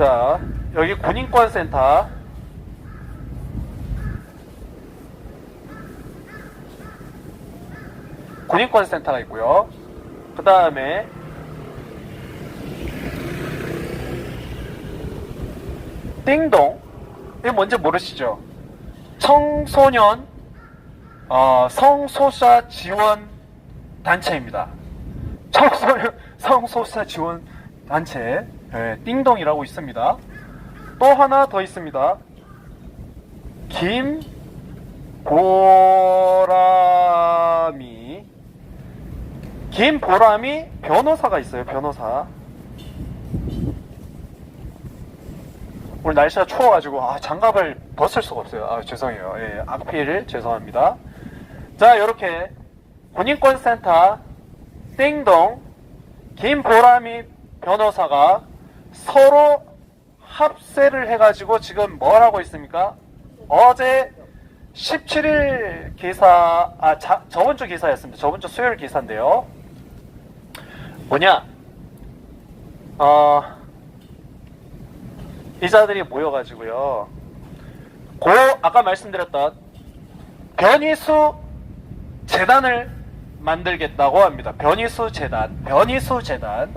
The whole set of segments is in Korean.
자, 여기 군인권센터. 군인권센터가 있고요. 그 다음에 띵동. 이게 뭔지 모르시죠? 청소년 어, 성소사 지원 단체입니다. 청소년 성소사 지원 단체 예, 띵동이라고 있습니다. 또 하나 더 있습니다. 김보람이 김보람이 변호사가 있어요. 변호사. 오늘 날씨가 추워가지고 아, 장갑을 벗을 수가 없어요. 아, 죄송해요. 예, 악필 죄송합니다. 자, 이렇게 군인권센터 띵동 김보람이 변호사가 서로 합세를 해가지고 지금 뭘 하고 있습니까? 어제 17일 기사, 아, 자, 저번 주 기사였습니다. 저번 주 수요일 기사인데요. 뭐냐? 어, 이자들이 모여가지고요. 고, 아까 말씀드렸던 변희수 재단을 만들겠다고 합니다. 변희수 재단, 변희수 재단.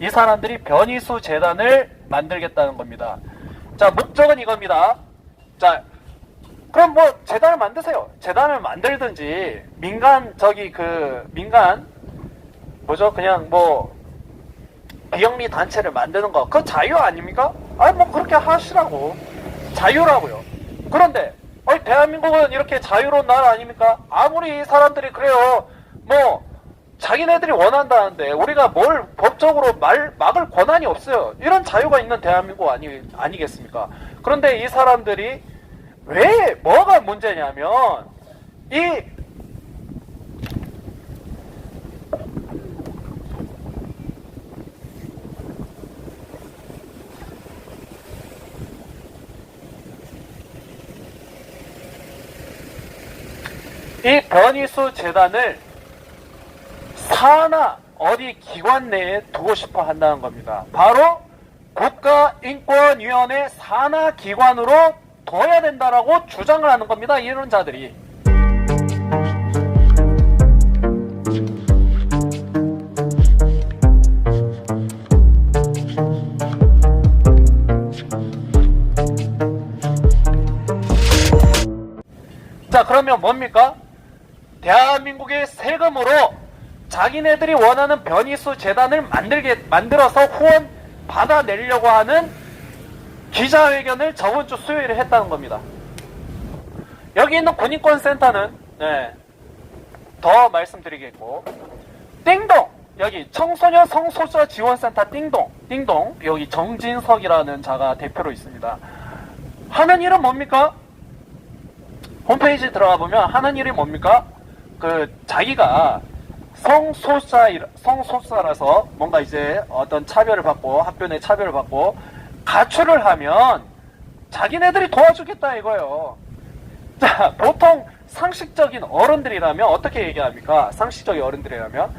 이 사람들이 변희수 재단을 만들겠다는 겁니다. 자, 목적은 이겁니다. 자, 그럼 뭐 재단을 만드세요. 재단을 만들든지 민간 저기 그 민간 뭐죠? 그냥 뭐 비영리 단체를 만드는 거, 그 자유 아닙니까? 아니, 뭐, 그렇게 하시라고. 자유라고요. 그런데, 아니, 대한민국은 이렇게 자유로운 나라 아닙니까? 아무리 이 사람들이 그래요. 뭐, 자기네들이 원한다는데, 우리가 뭘 법적으로 말, 막을 권한이 없어요. 이런 자유가 있는 대한민국 아니, 아니겠습니까? 그런데 이 사람들이 왜, 뭐가 문제냐면, 이 이 변희수 재단을 산하 어디 기관 내에 두고 싶어 한다는 겁니다. 바로 국가인권위원회 산하 기관으로 둬야 된다라고 주장을 하는 겁니다. 이런 자들이. 자, 그러면 뭡니까? 대한민국의 세금으로 자기네들이 원하는 변희수 재단을 만들게 만들어서 후원 받아내려고 하는 기자회견을 저번 주 수요일에 했다는 겁니다. 여기 있는 군인권센터는 네, 더 말씀드리겠고 띵동 여기 청소년 성소자 지원센터 띵동 띵동 여기 정진석이라는 자가 대표로 있습니다. 하는 일은 뭡니까? 홈페이지 들어가 보면 하는 일이 뭡니까? 그 자기가 성소자 성소자라서 뭔가 이제 어떤 차별을 받고 학교 내 차별을 받고 가출을 하면 자기네들이 도와주겠다 이거예요. 자, 보통 상식적인 어른들이라면 어떻게 얘기합니까? 상식적인 어른들이라면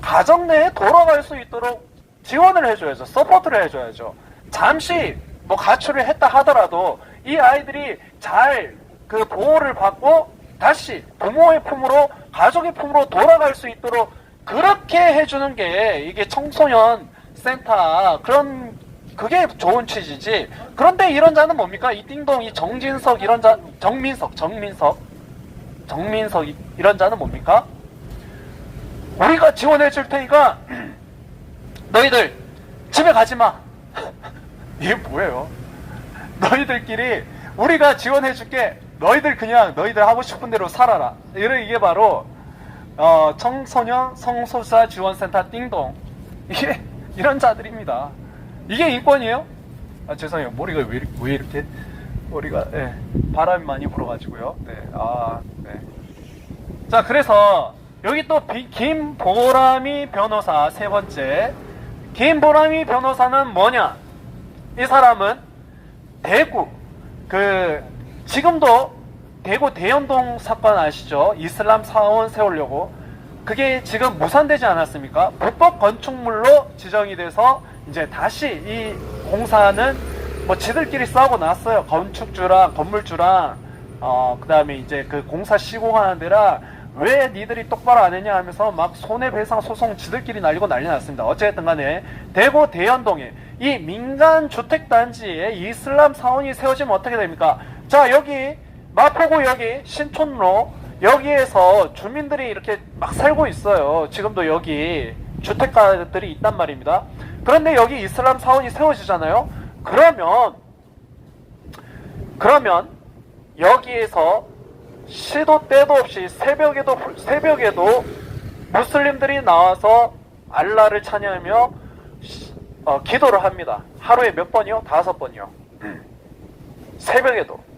가정 내에 돌아갈 수 있도록 지원을 해줘야죠. 서포트를 해줘야죠. 잠시 뭐 가출을 했다 하더라도 이 아이들이 잘 그 보호를 받고 다시 부모의 품으로 가족의 품으로 돌아갈 수 있도록 그렇게 해주는 게 이게 청소년 센터 그런 그게 좋은 취지지. 그런데 이런 자는 뭡니까? 이 띵동, 이 정진석 이런 자, 정민석, 정민석, 정민석 이- 이런 자는 뭡니까? 우리가 지원해 줄 테니까 너희들 집에 가지 마. 이게 뭐예요? 너희들끼리 우리가 지원해 줄게. 너희들 그냥 너희들 하고 싶은 대로 살아라. 이런 이게 바로 어, 청소년 성소사 지원센터 띵동. 이게 이런 자들입니다. 이게 인권이에요? 아 죄송해요. 머리가 왜, 왜 이렇게 머리가 예, 바람이 많이 불어가지고요. 네, 아 네. 자 그래서 여기 또 비- 김보람이 변호사 세 번째 김보람이 변호사는 뭐냐? 이 사람은 대구 그 지금도 대구 대연동 사건 아시죠? 이슬람 사원 세우려고 그게 지금 무산되지 않았습니까? 불법 건축물로 지정이 돼서 이제 다시 이 공사는 뭐 지들끼리 싸우고 났어요. 건축주랑 건물주랑 어 그다음에 이제 그 공사 시공하는 데라 왜 니들이 똑바로 안 했냐 하면서 막 손해배상 소송 지들끼리 날리고 난리 났습니다. 어쨌든 간에 대구 대연동에 이 민간 주택 단지에 이슬람 사원이 세워지면 어떻게 됩니까? 자 여기 마포구역이 신촌로 여기에서 주민들이 이렇게 막 살고 있어요. 지금도 여기 주택가들이 있단 말입니다. 그런데 여기 이슬람 사원이 세워지잖아요. 그러면 그러면 여기에서 시도 때도 없이 새벽에도 새벽에도 무슬림들이 나와서 알라를 찬양하며 시- 어, 기도를 합니다. 하루에 몇 번이요? 다섯 번이요. 새벽에도.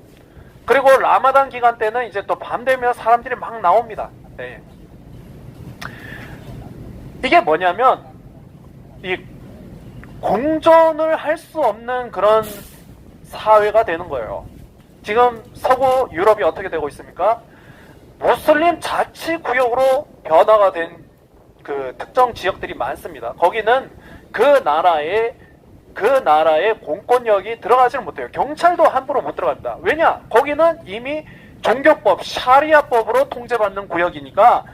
그리고 라마단 기간 때는 이제 또 밤 되면 사람들이 막 나옵니다. 네. 이게 뭐냐면 이 공존을 할 수 없는 그런 사회가 되는 거예요. 지금 서구 유럽이 어떻게 되고 있습니까? 무슬림 자치 구역으로 변화가 된 그 특정 지역들이 많습니다. 거기는 그 나라의 그 나라의 공권력이 들어가지를 못해요. 경찰도 함부로 못 들어갑니다. 왜냐? 거기는 이미 종교법, 샤리아법으로 통제받는 구역이니까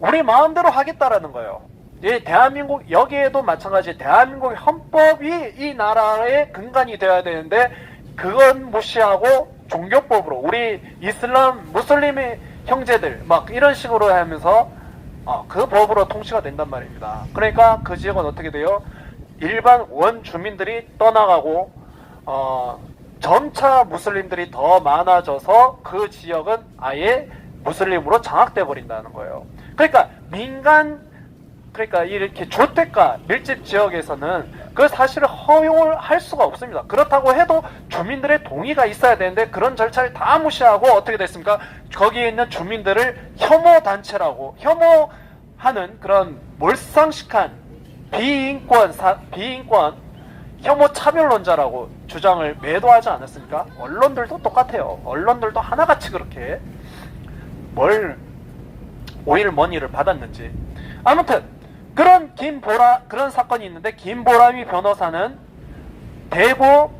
우리 마음대로 하겠다라는 거예요. 이 대한민국 여기에도 마찬가지 대한민국 헌법이 이 나라의 근간이 되어야 되는데 그건 무시하고 종교법으로 우리 이슬람 무슬림의 형제들 막 이런 식으로 하면서 어, 그 법으로 통치가 된단 말입니다. 그러니까 그 지역은 어떻게 돼요? 일반 원 주민들이 떠나가고 어, 점차 무슬림들이 더 많아져서 그 지역은 아예 무슬림으로 장악돼 버린다는 거예요. 그러니까 민간 그러니까 이렇게 주택가 밀집 지역에서는 그 사실을 허용을 할 수가 없습니다. 그렇다고 해도 주민들의 동의가 있어야 되는데 그런 절차를 다 무시하고 어떻게 됐습니까? 거기에 있는 주민들을 혐오 단체라고 혐오하는 그런 몰상식한 비인권 사, 비인권 혐오 차별론자라고 주장을 매도 하지 않았습니까? 언론들도 똑같아요. 언론들도 하나같이 그렇게 뭘 오일 머니를 받았는지 아무튼 그런 김보라 그런 사건이 있는데 김보람이 변호사는 대구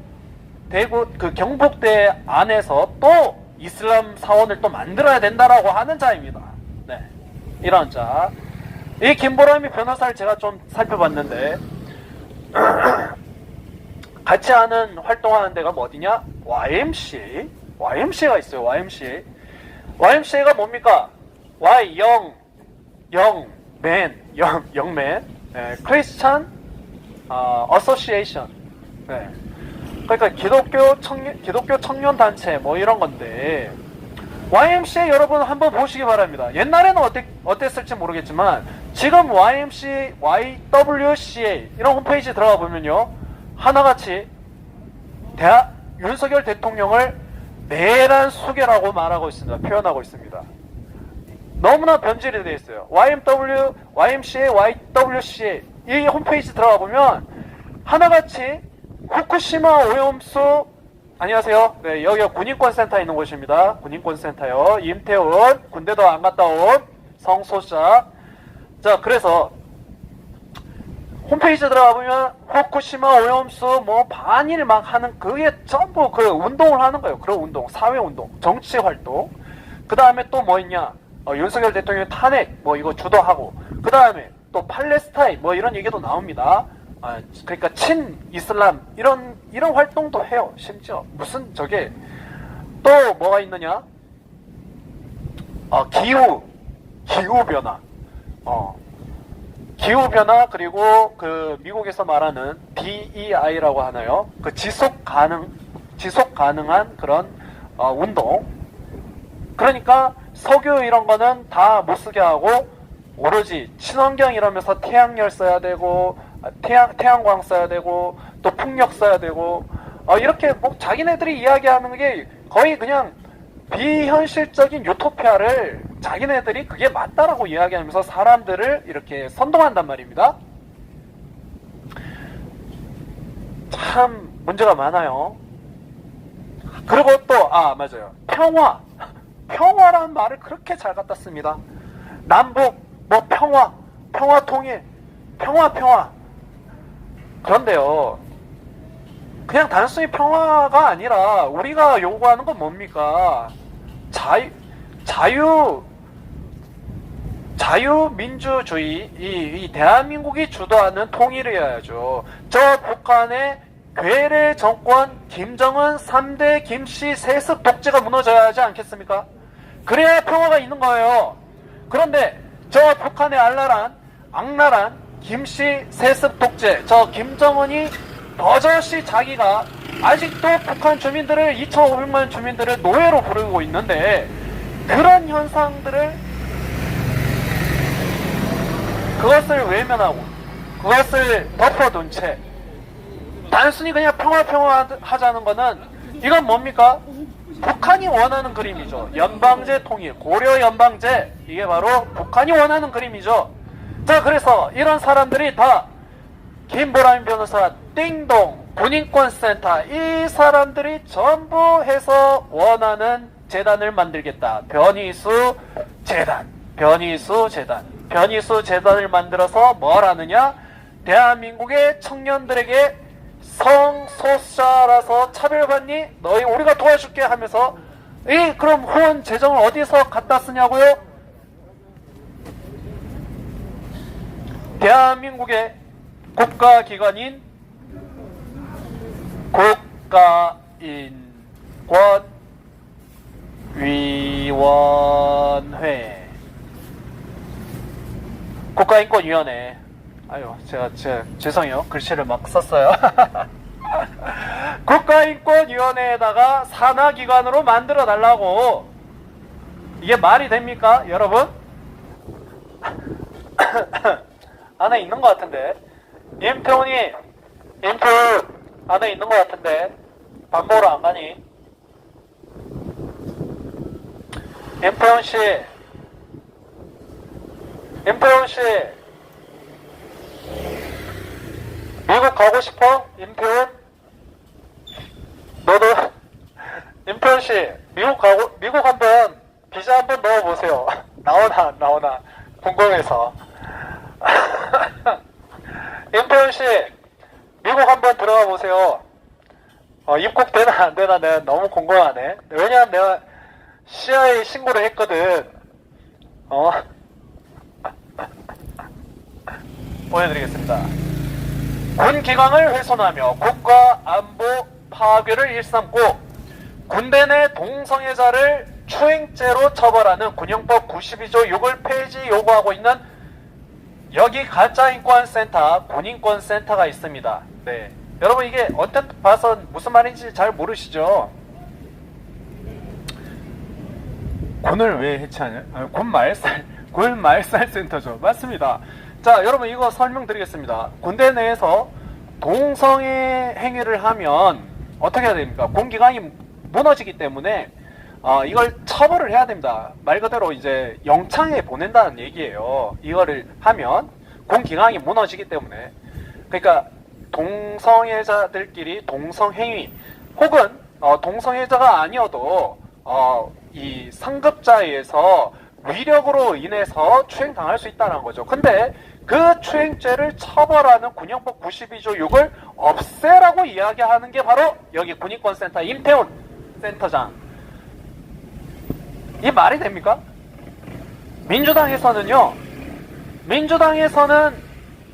대구 그 경북대 안에서 또 이슬람 사원을 또 만들어야 된다라고 하는 자입니다. 네, 이런 자. 이 김보람이 변호사를 제가 좀 살펴봤는데 같이 하는 활동하는 데가 뭐 어디냐? YMCA. YMCA가 있어요. YMCA. YMCA가 뭡니까? Y 영 영, 맨, 영, 영맨, 네, 크리스찬, 어, 어소시에이션. 네. 그러니까 기독교 청년, 기독교 청년 단체 뭐 이런 건데, YMCA 여러분 한번 보시기 바랍니다. 옛날에는 어땠, 어땠을지 모르겠지만, 지금 YMCA, YWCA 이런 홈페이지 들어가 보면요. 하나같이 대하, 윤석열 대통령을 내란 수계라고 말하고 있습니다. 표현하고 있습니다. 너무나 변질이 되어 있어요. YMW, YMCA, YWCA 이 홈페이지 들어가 보면 하나같이 후쿠시마 오염수 안녕하세요. 네, 여기가 군인권센터 있는 곳입니다. 군인권센터요. 임태훈 군대도 안 갔다 온 성소자. 자, 그래서 홈페이지 들어가 보면 후쿠시마 오염수 뭐 반일 막 하는 그게 전부 그 운동을 하는 거예요. 그런 운동, 사회 운동, 정치 활동. 그 다음에 또 뭐 있냐? 어, 윤석열 대통령 탄핵 뭐 이거 주도하고 그 다음에 또 팔레스타인 뭐 이런 얘기도 나옵니다. 아, 그러니까 친 이슬람 이런 이런 활동도 해요. 심지어 무슨 저게 또 뭐가 있느냐? 어, 기후 기후 변화. 어. 기후 변화 그리고 그 미국에서 말하는 DEI라고 하나요? 그 지속 가능 지속 가능한 그런 어, 운동. 그러니까 석유 이런 거는 다 못 쓰게 하고 오로지 친환경 이러면서 태양열 써야 되고 아, 태양 태양광 써야 되고 또 풍력 써야 되고 어, 이렇게 뭐 자기네들이 이야기하는 게 거의 그냥 비현실적인 유토피아를 자기네들이 그게 맞다라고 이야기하면서 사람들을 이렇게 선동한단 말입니다. 참 문제가 많아요. 그리고 또 아 맞아요 평화 평화라는 말을 그렇게 잘 갖다 씁니다. 남북 뭐 평화 평화 통일 평화 평화 그런데요 그냥 단순히 평화가 아니라 우리가 요구하는 건 뭡니까? 자유, 자유, 자유민주주의, 이, 이 대한민국이 주도하는 통일이어야죠. 저 북한의 괴뢰 정권 김정은 3대 김씨 세습 독재가 무너져야 하지 않겠습니까? 그래야 평화가 있는 거예요. 그런데 저 북한의 알랄한 악랄한 김씨 세습 독재 저 김정은이 버젓이 자기가 아직도 북한 주민들을 2,500만 주민들을 노예로 부르고 있는데 그런 현상들을 그것을 외면하고 그것을 덮어둔 채 단순히 그냥 평화 평화 하자는 거는 이건 뭡니까? 북한이 원하는 그림이죠. 연방제 통일, 고려 연방제 이게 바로 북한이 원하는 그림이죠. 자 그래서 이런 사람들이 다 김보람 변호사, 띵동, 군인권센터 이 사람들이 전부 해서 원하는 재단을 만들겠다. 변희수 재단, 변희수 재단, 변희수 재단을 만들어서 뭘 하느냐? 대한민국의 청년들에게 성소수자라서 차별받니? 너희 우리가 도와줄게 하면서 이 그럼 후원 재정을 어디서 갖다 쓰냐고요? 대한민국의 국가기관인 국가인권위원회 국가인권위원회. 아유 제가 제 죄송해요. 글씨를 막 썼어요. 국가인권위원회에다가 산하기관으로 만들어 달라고. 이게 말이 됩니까 여러분? 안에 있는 것 같은데. 임태훈이 임태훈 안에 있는 것 같은데. 밥 먹으러 안 가니? 임태훈 씨 임태훈 씨 미국 가고 싶어? 임태훈? 너도 임태훈 씨 미국 가고 미국 한번 비자 한번 넣어보세요. 나오나 안 나오나 궁금해서. 임태훈 씨 미국 한번 들어가 보세요. 어, 입국 되나 안 되나 내가 너무 궁금하네. 왜냐면 내가 CIA 신고를 했거든. 어. 보여드리겠습니다. 군 기강을 훼손하며 국가 안보 파괴를 일삼고 군대 내 동성애자를 추행죄로 처벌하는 군형법 92조 6을 폐지 요구하고 있는 여기 가짜인권센터 군인권센터가 있습니다. 네, 여러분 이게 언뜻 봐선 무슨 말인지 잘 모르시죠? 군을 왜 해체하냐? 아, 군 말살 군 말살 센터죠. 맞습니다. 자, 여러분 이거 설명드리겠습니다. 군대 내에서 동성애 행위를 하면 어떻게 해야 됩니까? 공기관이 무너지기 때문에 어, 이걸 처벌을 해야 됩니다. 말 그대로 이제 영창에 보낸다는 얘기예요. 이거를 하면 공기관이 무너지기 때문에 그러니까 동성애자들끼리 동성행위 혹은 어, 동성애자가 아니어도 어, 이 상급자에 의해서 위력으로 인해서 추행당할 수 있다는 거죠. 근데 그 추행죄를 처벌하는 군형법 92조 6을 없애라고 이야기하는 게 바로 여기 군인권센터 임태훈 센터장. 이 말이 됩니까? 민주당에서는요, 민주당에서는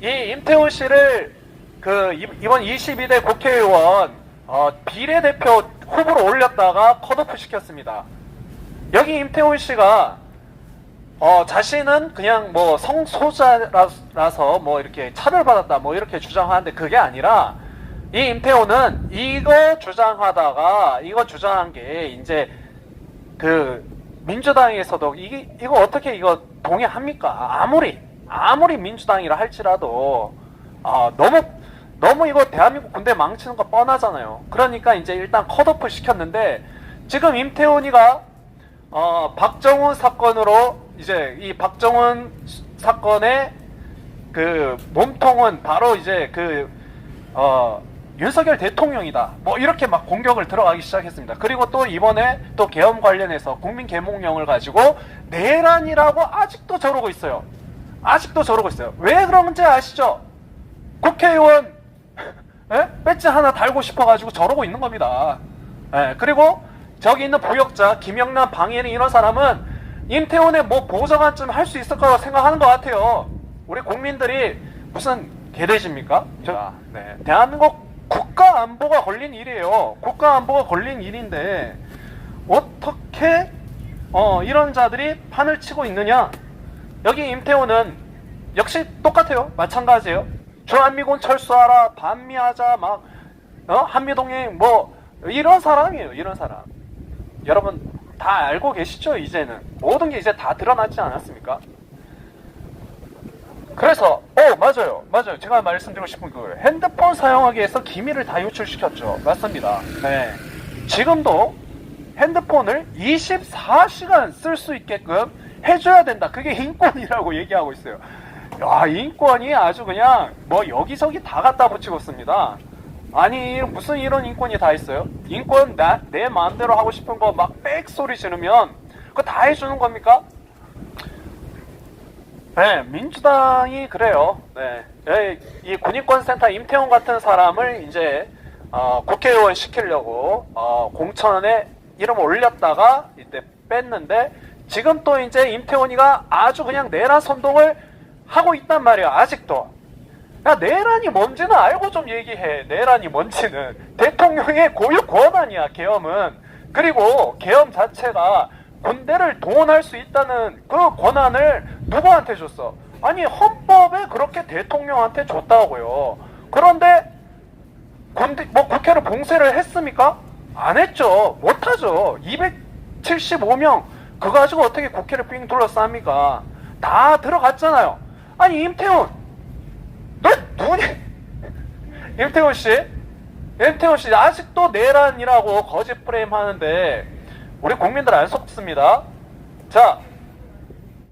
이 임태훈 씨를 그 이- 이번 22대 국회의원 어, 비례대표 후보로 올렸다가 컷오프 시켰습니다. 여기 임태훈 씨가 어, 자신은 그냥 뭐 성소자라서 뭐 이렇게 차별받았다 뭐 이렇게 주장하는데 그게 아니라 이 임태호는 이거 주장하다가 이거 주장한 게 이제 그 민주당에서도 이게 이거 어떻게 이거 동의합니까? 아무리 아무리 민주당이라 할지라도 아 너무 너무 이거 대한민국 군대 망치는 거 뻔하잖아요. 그러니까 이제 일단 컷오프 시켰는데 지금 임태훈이가 어, 박정훈 사건으로 이제 이 박정훈 사건의 그 몸통은 바로 이제 그 어, 윤석열 대통령이다. 뭐 이렇게 막 공격을 들어가기 시작했습니다. 그리고 또 이번에 또 계엄 관련해서 국민 계몽령을 가지고 내란이라고 아직도 저러고 있어요. 아직도 저러고 있어요. 왜 그런지 아시죠? 국회의원 예? 배지 하나 달고 싶어가지고 저러고 있는 겁니다. 예, 그리고 저기 있는 부역자 김영란, 방해린 이런 사람은 임태훈의 뭐 보좌관쯤 할수 있을 거라고 생각하는 것 같아요. 우리 국민들이 무슨 개돼지입니까? 저, 네, 대한민국 국가 안보가 걸린 일이에요. 국가 안보가 걸린 일인데 어떻게 어, 이런 자들이 판을 치고 있느냐? 여기 임태훈은 역시 똑같아요. 마찬가지예요. 주한미군 철수하라, 반미하자, 막 어? 한미동맹 뭐 이런 사람이에요. 이런 사람. 여러분 다 알고 계시죠? 이제는? 모든 게 이제 다 드러나지 않았습니까? 그래서 어 맞아요 맞아요. 제가 말씀드리고 싶은 그 핸드폰 사용하기 위해서 기밀을 다 유출시켰죠. 맞습니다. 네. 지금도 핸드폰을 24시간 쓸 수 있게끔 해줘야 된다. 그게 인권이라고 얘기하고 있어요. 야 인권이 아주 그냥 뭐 여기저기 다 갖다 붙이고 있습니다 아니 무슨 이런 인권이 다 있어요 인권 나, 내 마음대로 하고 싶은 거 막 빽 소리 지르면 그거 다 해주는 겁니까? 네, 민주당이 그래요. 네, 예, 이 군인권센터 임태훈 같은 사람을 이제 어, 국회의원 시키려고 어, 공천에 이름 올렸다가 이때 뺐는데 지금 또 이제 임태훈이가 아주 그냥 내란 선동을 하고 있단 말이야. 아직도. 야, 내란이 뭔지는 알고 좀 얘기해. 내란이 뭔지는. 대통령의 고유 권한이야, 계엄은. 그리고 계엄 자체가 군대를 동원할 수 있다는 그 권한을 누구한테 줬어? 아니, 헌법에 그렇게 대통령한테 줬다고요. 그런데 군대, 뭐 국회를 봉쇄를 했습니까? 안 했죠. 못 하죠. 275명. 그거 가지고 어떻게 국회를 삥 둘러쌉니까? 다 들어갔잖아요. 아니, 임태훈. 너 누구니? 임태훈 씨? 임태훈 씨 아직도 내란이라고 거짓 프레임 하는데 우리 국민들 안 속습니다. 자,